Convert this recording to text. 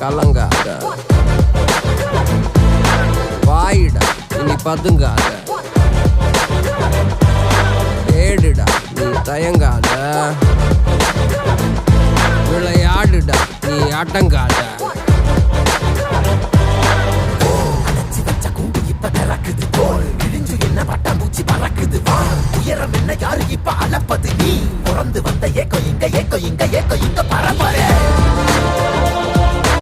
கலங்காத. வாயிடா இனி பதுங்காத. ஏடுடா நீ தயங்காத. விளையாடுடா நீ அடங்காத. உயரம் என்ன யாரு இப்ப அளப்பது? நீ பிறந்து வந்த ஏக்கோ இங்க ஏக்கோ இங்க ஏக்கோ இங்க பரம்பரை